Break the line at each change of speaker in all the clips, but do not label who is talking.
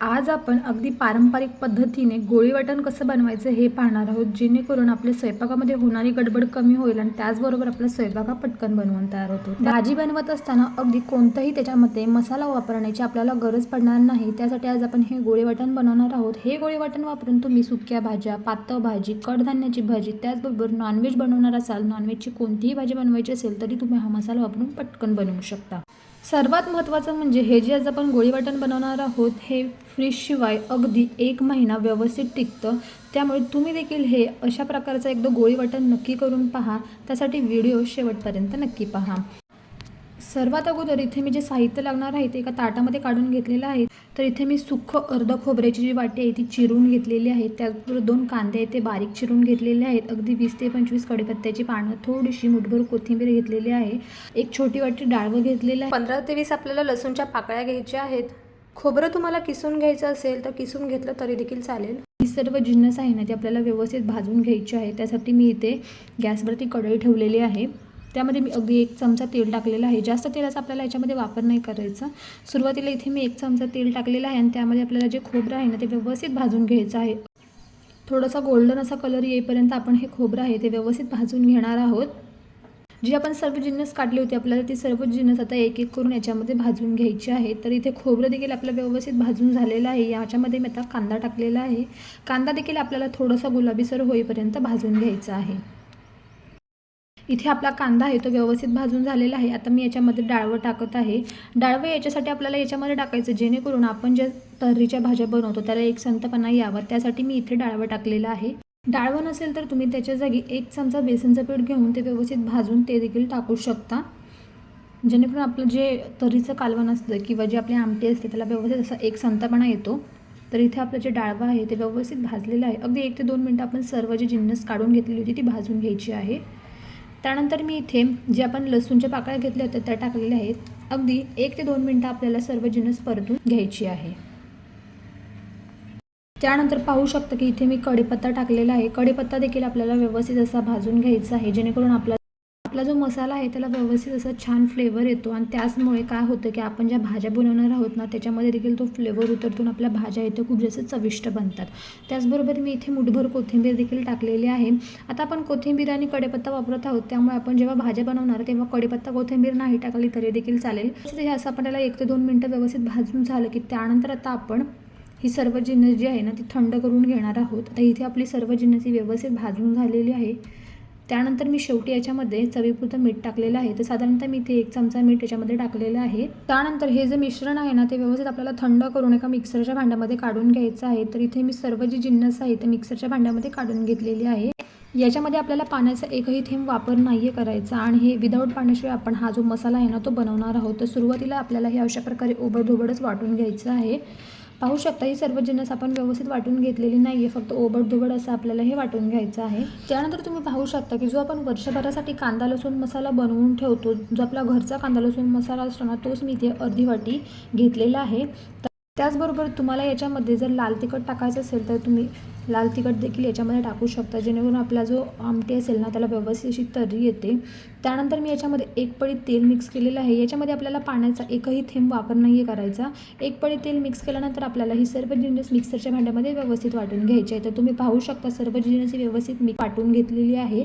आज आपण अगदी पारंपरिक पद्धतीने गोळीवटण कसं बनवायचं हे पाहणार आहोत जेणेकरून आपल्या स्वयंपाकामध्ये होणारी गडबड कमी होईल आणि त्याचबरोबर आपला स्वयंपाक हा पटकन बनवून तयार होतो. भाजी बनवत असताना अगदी कोणताही त्याच्यामध्ये मसाला वापरण्याची आपल्याला गरज पडणार नाही. त्यासाठी आज आपण हे गोळीवाटण बनवणार आहोत. हे गोळीवाटण वापरून तुम्ही सुक्या भाज्या पातळ भाजी कडधान्याची भाजी त्याचबरोबर नॉनव्हेज बनवणार असाल नॉनव्हेजची कोणतीही भाजी बनवायची असेल तरी तुम्ही हा मसाला वापरून पटकन बनवू शकता. सर्वात महत्त्वाचं म्हणजे हे जे आज आपण गोळी वाटण बनवणार आहोत हे फ्रीजशिवाय अगदी एक महिना व्यवस्थित टिकतं. त्यामुळे तुम्ही देखील हे अशा प्रकारचं एकदा गोळी वाटण नक्की करून पहा. त्यासाठी व्हिडिओ शेवटपर्यंत नक्की पहा. सर्वात अगोदर इथे मी जे साहित्य लागणार आहे ते एका ताटामध्ये काढून घेतलेलं आहे. तर इथे मी सुक्ख अर्ध खोबऱ्याची जी वाटी आहे ती चिरून घेतलेली आहे. त्याचबरोबर दोन कांदे आहेत ते बारीक चिरून घेतलेले आहेत. अगदी वीस ते पंचवीस कढीपत्त्याची पानं थोडीशी मुठभर कोथिंबीर घेतलेली आहे. एक छोटी वाटी डाळवं घेतलेलं आहे. पंधरा ते वीस आपल्याला लसूणच्या पाकळ्या घ्यायच्या आहेत. खोबरं तुम्हाला किसून घ्यायचं असेल तर किसून घेतलं तरी देखील चालेल. ही सर्व जिन्नस आहे ना ती आपल्याला व्यवस्थित भाजून घ्यायची आहे. त्यासाठी मी इथे गॅसवरती कढई ठेवलेली आहे. त्यामध्ये मी अगदी एक चमचा तेल टाकलेलं आहे. जास्त तेलाचा आपल्याला याच्यामध्ये वापर नाही करायचा. सुरुवातीला इथे मी एक चमचा तेल टाकलेला आहे आणि त्यामध्ये आपल्याला जे खोबरं आहे ना ते व्यवस्थित भाजून घ्यायचं आहे. थोडासा गोल्डन असा कलर येईपर्यंत आपण हे खोबरं आहे ते व्यवस्थित भाजून घेणार आहोत. जी आपण सर्व जिन्नस काढली होती आपल्याला ती सर्व जिन्नस आता एक एक करून याच्यामध्ये भाजून घ्यायची आहे. तर इथे खोबरं देखील आपलं व्यवस्थित भाजून झालेलं आहे. याच्यामध्ये मी आता कांदा टाकलेला आहे. कांदा देखील आपल्याला थोडासा गुलाबीसर होईपर्यंत भाजून घ्यायचा आहे. इथे आपला कांदा आहे तो व्यवस्थित भाजून झालेला आहे. आता मी याच्यामध्ये डाळवं टाकत आहे. डाळवं याच्यासाठी आपल्याला याच्यामध्ये टाकायचं जेणेकरून आपण ज्या तर्रीच्या भाज्या बनवतो त्याला एक संतपणा यावा. त्यासाठी मी इथे डाळवं टाकलेलं आहे. डाळवं नसेल तर तुम्ही त्याच्या जागी एक चमचा बेसनचं पीठ घेऊन ते व्यवस्थित भाजून ते देखील टाकू शकता. जेणेकरून आपलं जे तर्रीचं कालवण असतं किंवा जे आपली आमटी असते त्याला व्यवस्थित असा एक संतपणा येतो. तर इथे आपलं जे डाळवं आहे ते व्यवस्थित भाजलेलं आहे. अगदी एक ते दोन मिनटं आपण सर्व जी जिन्नस काढून घेतलेली होती ती भाजून घ्यायची आहे. त्यानंतर मी इथे जे आपण लसूणच्या पाकळ्या घेतल्या होत्या त्या टाकलेल्या आहेत. अगदी एक ते दोन मिनटं आपल्याला सर्व जिन्नस परतून घ्यायची आहे. त्यानंतर पाहू शकता की इथे मी कढीपत्ता टाकलेला आहे. कढीपत्ता देखील आपल्याला व्यवस्थित असा भाजून घ्यायचा आहे जेणेकरून आपला आपला जो मसाला आहे त्याला व्यवस्थित असा छान फ्लेवर येतो. आणि त्याचमुळे काय होतं की आपण ज्या भाज्या बनवणार आहोत ना त्याच्यामध्ये देखील तो फ्लेवर उतरतून आपल्या भाज्या येते खूप जास्त चविष्ट बनतात. त्याचबरोबर मी इथे मुठभर कोथिंबीर देखील टाकलेली आहे. आता आपण कोथिंबीर आणि कडेपत्ता वापरत आहोत. त्यामुळे आपण जेव्हा भाज्या बनवणार तेव्हा कडेपत्ता कोथिंबीर नाही टाकली तरी देखील चालेल. हे असं आपण त्याला एक ते दोन मिनटं व्यवस्थित भाजून झालं की त्यानंतर आता आपण ही सर्व जिन्नस जी आहे ना ती थंड करून घेणार आहोत. आता इथे आपली सर्व जिन्नस ही व्यवस्थित भाजून झालेली आहे. त्यानंतर मी शेवटी याच्यामध्ये चवीपुरतं मीठ टाकलेलं आहे. तर साधारणतः मी इथे एक चमचा मीठ याच्यामध्ये टाकलेलं आहे. त्यानंतर हे जे मिश्रण आहे ना ते व्यवस्थित आपल्याला थंड करून एका मिक्सरच्या भांड्यामध्ये काढून घ्यायचं आहे. तर इथे मी सर्व जी जिन्नस आहे ते मिक्सरच्या भांड्यामध्ये काढून घेतलेली आहे. याच्यामध्ये आपल्याला पाण्याचा एकही थेंब वापर नाही आहे करायचा आणि हे विदाऊट पाण्याशिवाय आपण हा जो मसाला आहे ना तो बनवणार आहोत. तर सुरुवातीला आपल्याला हे अशा प्रकारे ओबडधोबडच वाटून घ्यायचं आहे. पाहू शकता ही सर्व जिन्नस आपण व्यवस्थित वाटून घेतलेली नाही आहे फक्त ओबडधोबड असं आपल्याला हे वाटून घ्यायचं आहे. त्यानंतर तुम्ही पाहू शकता की जो आपण वर्षभरासाठी कांदा लसूण मसाला बनवून ठेवतो जो आपला घरचा कांदा लसूण मसाला असतो ना तोच मी इथे अर्धी वाटी घेतलेला आहे. त्याचबरोबर तुम्हाला याच्यामध्ये जर लाल तिखट टाकायचं असेल तर तुम्ही लाल तिखट देखील याच्यामध्ये टाकू शकता. जेणेकरून आपला जो आमटी असेल ना त्याला व्यवस्थित अशी तर्री येते. त्यानंतर मी याच्यामध्ये एक पळी तेल मिक्स केलेलं आहे. याच्यामध्ये आपल्याला पाण्याचा एकही थेंब वापर नाही आहे करायचा. एक पळी तेल मिक्स केल्यानंतर आपल्याला ही सर्व जिन्नस मिक्सरच्या भांड्यामध्ये व्यवस्थित वाटून घ्यायचे आहे. तर तुम्ही पाहू शकता सर्व जिन्नस ही व्यवस्थित मी वाटून घेतलेली आहे.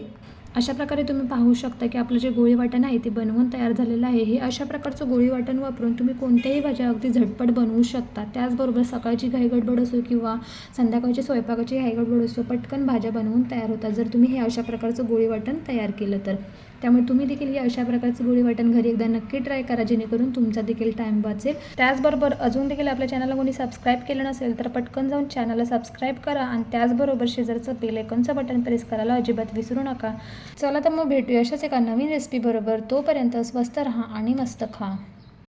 अशा प्रकारे तुम्ही पाहू शकता की आपलं जे गोळी वाटण आहे ते बनवून तयार झालेलं आहे. हे अशा प्रकारचं गोळी वाटण वापरून तुम्ही कोणत्याही भाज्या अगदी झटपट बनवू शकता. त्याचबरोबर सकाळची घाई गडबड असो किंवा संध्याकाळची स्वयंपाकाची घाई गडबड असो पटकन भाज्या बनवून तयार होतात. जर तुम्ही हे अशा प्रकारचं गोळी वाटण तयार केलं तर. त्यामुळे तुम्ही देखील या अशा प्रकारचं गोळी वाटण घरी एकदा नक्की ट्राय करा जेणेकरून तुमचा देखील टाईम वाचेल. त्याचबरोबर अजून देखील आपल्या चॅनलला कोणी सबस्क्राईब केलं नसेल तर पटकन जाऊन चॅनलला सबस्क्राईब करा आणि त्याचबरोबर शेजारचं बेल बटन प्रेस करायला अजिबात विसरू नका. चला तर मग भेटूया अशाच एका नवीन रेसिपी बरोबर. तोपर्यंत स्वस्त राहा आणि मस्त खा.